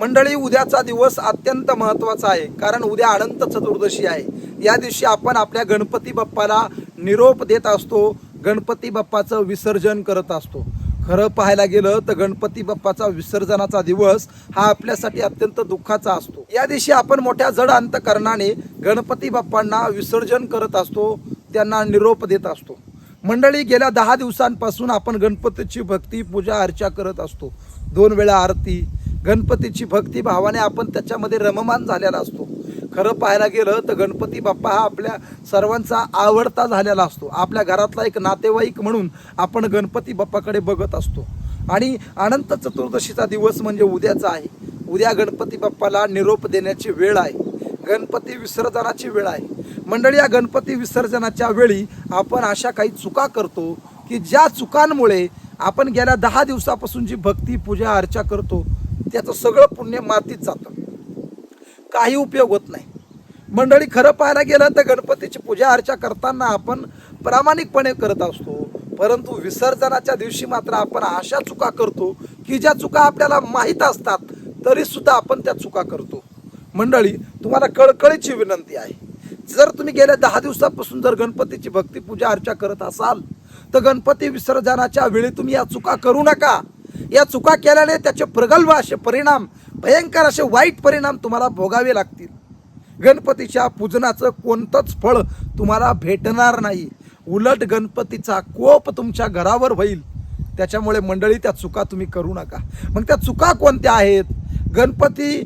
मंडळी उद्याचा दिवस अत्यंत महत्त्वाचा आहे. कारण उद्या अनंत चतुर्दशी आहे. या दिवशी आपण आपल्या गणपती बाप्पाला निरोप देत असतो. गणपती बाप्पाचं विसर्जन करत असतो. खरं पाहायला गेलं तर गणपती बाप्पाचा विसर्जनाचा दिवस हा आपल्यासाठी अत्यंत दुःखाचा असतो. या दिवशी आपण मोठ्या जड अंतकरणाने गणपती बाप्पांना विसर्जन करत असतो. त्यांना निरोप देत असतो. मंडळी गेल्या दहा दिवसांपासून आपण गणपतीची भक्ती पूजा अर्चा करत असतो. दोन वेळा आरती गणपतीची भक्ती भावाने आपण त्याच्यामध्ये रममान झालेला असतो. खरं पाहायला गेलं तर गणपती बाप्पा हा आपल्या सर्वांचा आवडता झालेला असतो. आपल्या घरातला एक नातेवाईक म्हणून आपण गणपती बाप्पाकडे बघत असतो. आणि अनंत चतुर्दशीचा दिवस म्हणजे उद्याचा आहे. उद्या गणपती बाप्पाला निरोप देण्याची वेळ आहे. गणपती विसर्जनाची वेळ आहे. मंडळी या गणपती विसर्जनाच्या वेळी आपण अशा काही चुका करतो की ज्या चुकांमुळे आपण गेल्या दहा दिवसापासून जी भक्ती पूजा अर्चा करतो त्याचं सगळं पुण्य मातीत जातं. काही उपयोग होत नाही. मंडळी खरं पाहायला गेलं तर गणपतीची पूजा अर्चा करताना आपण प्रामाणिकपणे करत असतो. परंतु विसर्जनाच्या दिवशी मात्र आपण अशा चुका करतो की ज्या चुका आपल्याला माहीत असतात तरी सुद्धा आपण त्या चुका करतो. मंडळी तुम्हाला कळकळीची विनंती आहे. जर तुम्ही गेल्या दहा दिवसापासून जर गणपतीची भक्ती पूजा अर्चा करत असाल तर गणपती विसर्जनाच्या वेळी तुम्ही या चुका करू नका. या चुका केल्याने त्याचे प्रगल्भ असे परिणाम भयंकर असे वाईट परिणाम तुम्हाला भोगावे लागतील. गणपतीच्या पूजनाचं कोणतंच फळ तुम्हाला भेटणार नाही. उलट गणपतीचा कोप तुमच्या घरावर होईल. त्याच्यामुळे मंडळी त्या चुका तुम्ही करू नका. मग त्या चुका कोणत्या आहेत? गणपती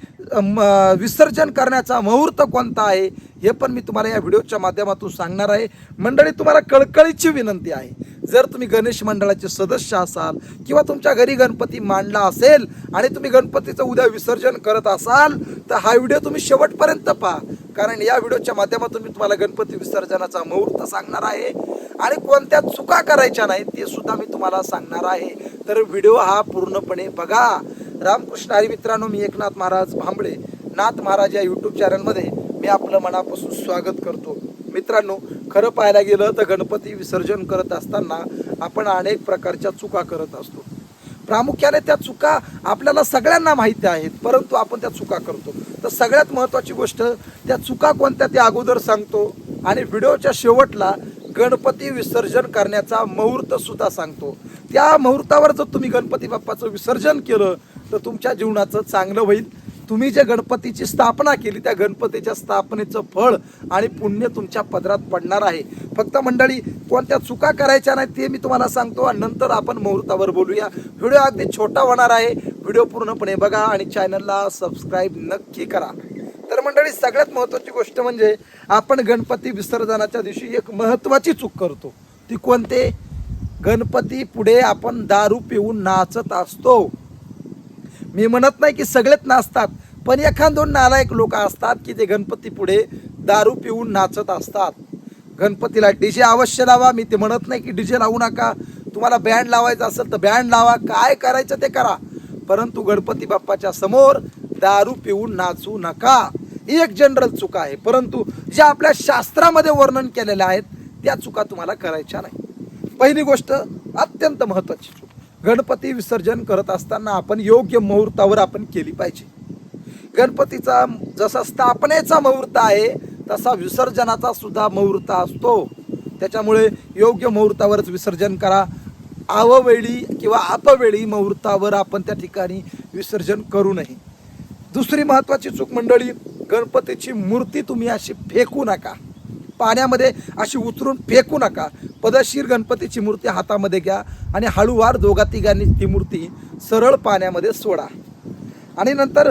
विसर्जन करण्याचा मुहूर्त कोणता आहे? हे पण मी तुम्हाला या व्हिडिओच्या माध्यमातून सांगणार आहे. मंडळी तुम्हाला कळकळीची विनंती आहे. जर तुम्ही गणेश मंडळाचे सदस्य असाल किंवा तुमच्या घरी गणपती मांडला असेल आणि तुम्ही गणपतीचं उद्या विसर्जन करत असाल तर हा व्हिडिओ तुम्ही शेवटपर्यंत पहा. कारण या व्हिडिओच्या माध्यमातून मी तुम्हाला गणपती विसर्जनाचा मुहूर्त सांगणार आहे आणि कोणत्या चुका करायच्या नाहीत ते सुद्धा मी तुम्हाला सांगणार आहे. तर व्हिडिओ हा पूर्णपणे बघा. रामकृष्ण हरी मित्रांनो मी एकनाथ महाराज भांबळे. नाथ महाराज या यूट्यूब चॅनलमध्ये मी आपलं मनापासून स्वागत करतो. मित्रांनो खरं पाहायला गेलं तर गणपती विसर्जन करत असताना आपण अनेक प्रकारच्या चुका करत असतो. प्रामुख्याने त्या चुका आपल्याला सगळ्यांना माहिती आहेत परंतु आपण त्या चुका करतो. तर सगळ्यात महत्त्वाची गोष्ट त्या चुका कोणत्या त्या अगोदर सांगतो आणि व्हिडिओच्या शेवटला गणपती विसर्जन करण्याचा मुहूर्तसुद्धा सांगतो. त्या मुहूर्तावर जर तुम्ही गणपती बाप्पाचं विसर्जन केलं तर तुमच्या जीवनाचं चांगलं होईल. तुम्ही ज्या गणपतीची स्थापना केली त्या गणपतीच्या स्थापनेचं फळ आणि पुण्य तुमच्या पदरात पडणार आहे. फक्त मंडळी कोणत्या चुका करायच्या नाही ते मी तुम्हाला सांगतो आणि नंतर आपण मुहूर्तावर बोलूया. व्हिडिओ अगदी छोटा होणार आहे. व्हिडिओ पूर्णपणे बघा आणि चॅनलला सबस्क्राईब नक्की करा. तर मंडळी सगळ्यात महत्त्वाची गोष्ट म्हणजे आपण गणपती विसर्जनाच्या दिवशी एक महत्त्वाची चूक करतो. ती कोणते? गणपती पुढे आपण दारू पिऊन नाचत असतो. मी म्हणत नाही की सगळेच नाचतात पण एखाद दोन नालायक लोक असतात की ते गणपती पुढे दारू पिऊन नाचत असतात. गणपतीला डीजे अवश्य लावा मी ते म्हणत नाही की डीजे लावू नका. तुम्हाला बँड लावायचं असेल तर बँड लावा काय करायचं ते करा. परंतु गणपती बाप्पाच्या समोर दारू पिऊन नाचू नका. ही एक जनरल चुका आहे. परंतु ज्या आपल्या शास्त्रामध्ये वर्णन केलेल्या आहेत त्या चुका तुम्हाला करायच्या नाही. पहिली गोष्ट अत्यंत महत्त्वाची. गणपती विसर्जन करत असताना आपण योग्य मुहूर्तावर आपण केली पाहिजे. गणपतीचा जसा स्थापनेचा मुहूर्त आहे तसा विसर्जनाचा सुद्धा मुहूर्त असतो. त्याच्यामुळे योग्य मुहूर्तावरच विसर्जन करा. आववेळी किंवा अपवेळी मुहूर्तावर आपण त्या ठिकाणी विसर्जन करू नये. दुसरी महत्त्वाची चूक मंडळी गणपतीची मूर्ती तुम्ही अशी फेकू नका. पाण्यामध्ये अशी उतरून फेकू नका. पदशीर गणपतीची मूर्ती हातामध्ये घ्या आणि हळूवार दोघा तिघांनी ती मूर्ती सरळ पाण्यामध्ये सोडा. आणि नंतर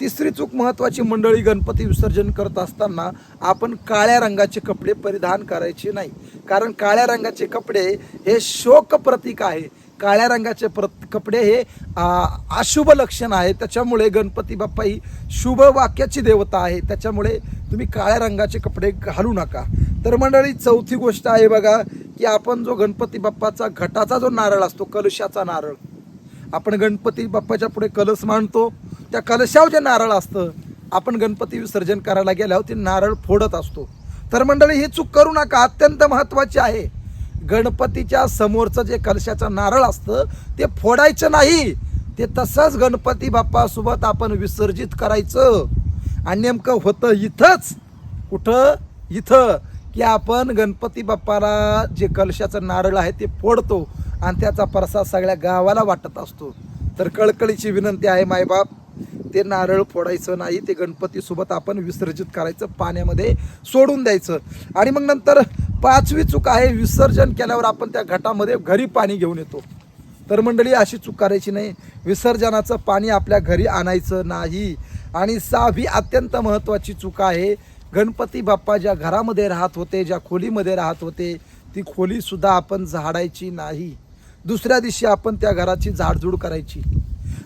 तिसरी चूक महत्त्वाची मंडळी गणपती विसर्जन करत असताना आपण काळ्या रंगाचे कपडे परिधान करायचे नाही. कारण काळ्या रंगाचे कपडे हे शोक प्रतीक आहे. काळ्या रंगाचे प्रत कपडे हे अशुभ लक्षण आहे. त्याच्यामुळे गणपती बाप्पा ही शुभ वाक्याची देवता आहे. त्याच्यामुळे तुम्ही काळ्या रंगाचे कपडे घालू नका. तर मंडळी चौथी गोष्ट आहे बघा की आपण जो गणपती बाप्पाचा घटाचा जो नारळ असतो कलशाचा नारळ आपण गणपती बाप्पाच्या पुढे कलश मांडतो त्या कलशावर जे नारळ असतं आपण गणपती विसर्जन करायला गेल्यावर ते नारळ फोडत असतो. तर मंडळी ही चूक करू नका अत्यंत महत्त्वाची आहे. गणपतीच्या समोरचं जे कलशाचं नारळ असतं ते फोडायचं नाही. ते तसंच गणपती बाप्पासोबत आपण विसर्जित करायचं. आणि नेमकं होतं इथंच. कुठं? इथं. की आपण गणपती बाप्पाला जे कलशाचं नारळ आहे ते फोडतो आणि त्याचा प्रसाद सगळ्या गावाला वाटत असतो. तर कळकळीची विनंती आहे मायबाप ते नारळ फोडायचं नाही ते गणपतीसोबत आपण विसर्जित करायचं पाण्यामध्ये सोडून द्यायचं. आणि मग नंतर पाचवी चूक आहे विसर्जन केल्यावर आपण त्या घटामध्ये घरी पाणी घेऊन येतो. तर मंडळी अशी चूक करायची नाही. विसर्जनाचं पाणी आपल्या घरी आणायचं नाही. आणि सहावी अत्यंत महत्त्वाची चूक आहे गणपती बाप्पा ज्या घरामध्ये राहत होते ज्या खोलीमध्ये राहत होते ती खोलीसुद्धा आपण झाडायची नाही. दुसऱ्या दिवशी आपण त्या घराची झाडझूड करायची.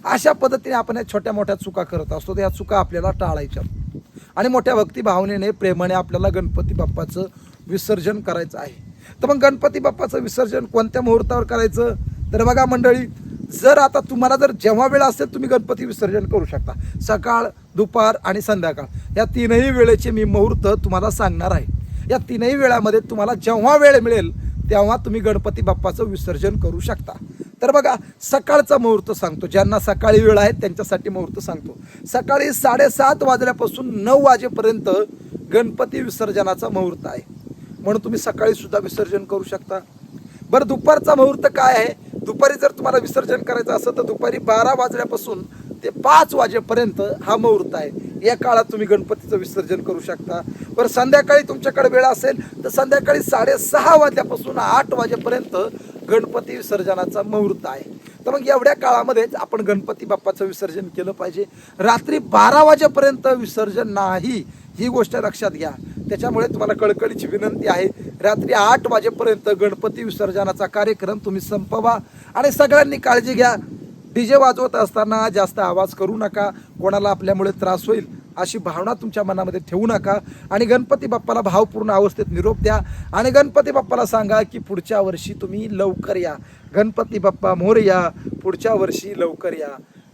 अशा पद्धतीने आपण या छोट्या मोठ्या चुका करत असतो. तर या चुका आपल्याला टाळायच्या. आणि मोठ्या भक्तिभावनेने प्रेमाने आपल्याला गणपती बाप्पाचं विसर्जन करायचं आहे. तर मग गणपती बाप्पाचं विसर्जन कोणत्या मुहूर्तावर करायचं? तर बघा मंडळी जर आता तुम्हाला जर जेव्हा वेळ असेल तुम्ही गणपती विसर्जन करू शकता. सकाळ दुपार आणि संध्याकाळ. या तीनही वेळेचे मी मुहूर्त तुम्हाला सांगणार आहे. या तीनही वेळामध्ये तुम्हाला जेव्हा वेळ मिळेल तेव्हा तुम्ही गणपती बाप्पाचं विसर्जन करू शकता. तर बघा सकाळचा मुहूर्त सांगतो. ज्यांना सकाळी वेळ आहे त्यांच्यासाठी मुहूर्त सांगतो. सकाळी साडेसात वाजल्यापासून नऊ वाजेपर्यंत गणपती विसर्जनाचा मुहूर्त आहे. म्हणून तुम्ही सकाळी सुद्धा विसर्जन करू शकता. बरं दुपारचा मुहूर्त काय आहे? दुपारी जर तुम्हाला विसर्जन करायचं असेल तर दुपारी बारा वाजल्यापासून ते पाच वाजेपर्यंत हा मुहूर्त आहे. या काळात तुम्ही गणपतीचं विसर्जन करू शकता. बरं संध्याकाळी तुमच्याकडे वेळ असेल तर संध्याकाळी साडेसहा वाजल्यापासून आठ वाजेपर्यंत गणपती विसर्जनाचा मुहूर्त आहे. तर मग एवढ्या काळामध्येच आपण गणपती बाप्पाचं विसर्जन केलं पाहिजे. रात्री बारा वाजेपर्यंत विसर्जन नाही ही गोष्ट लक्षात घ्या. त्याच्यामुळे तुम्हाला कळकळीची विनंती आहे. रात्री आठ वाजेपर्यंत गणपती विसर्जनाचा कार्यक्रम तुम्ही संपवा आणि सगळ्यांनी काळजी घ्या. डीजे वाजवत असताना जास्त आवाज करू नका. कोणाला आपल्यामुळे त्रास होईल अशी भावना तुमच्या मनामध्ये ठेवू नका. आणि गणपती बाप्पाला भावपूर्ण अवस्थेत निरोप द्या. आणि गणपती बाप्पाला सांगा की पुढच्या वर्षी तुम्ही लवकर या. गणपती बाप्पा मोर या पुढच्या वर्षी लवकर या.